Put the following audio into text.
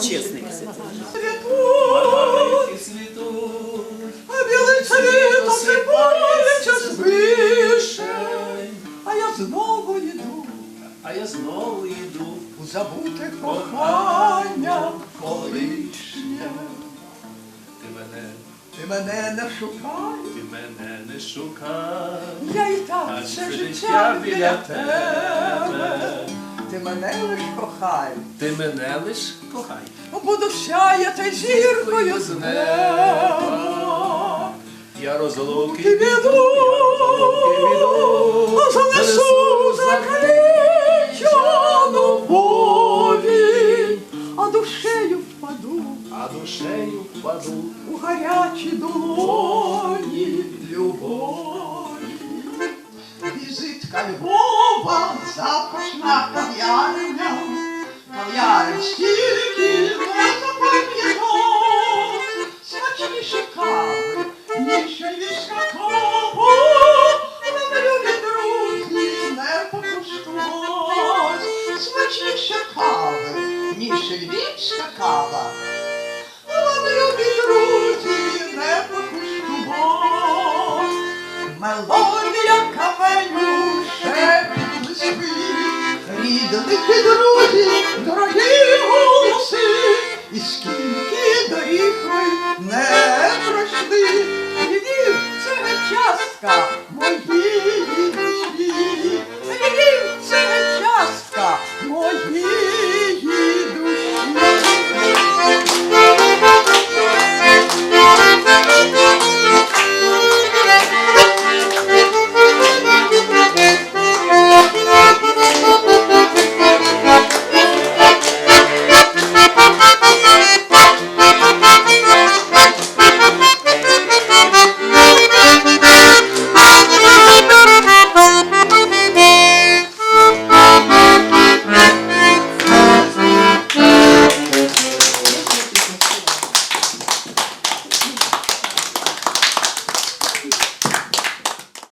Чесний. А білий цвіт осипається з вишень, а я знову йду А я знову йду у забуте кохання колишнє. Ти мене, Ти мене не шукай, ти мене не шукай. я і так все життя біля тебе. Мене лиш кохай, Ти мене лиш кохай. буду сяяти зіркою з неба. Я розлуки Ти біду, занесу закричану повінь, а душею впаду. А душею впаду. у гарячі долоні Львова запашна кав'яриня, кав'ярень стільки запам'яток, смачніше кави, ніж львівська кава, нам люди друзі не покуштувать, смачніше кави, ніж львівська кава, нам люди мелодія каменю. Рідних і друзі, дорогі голоси, і скільки доріг ми не пройшли, Львів – це частка.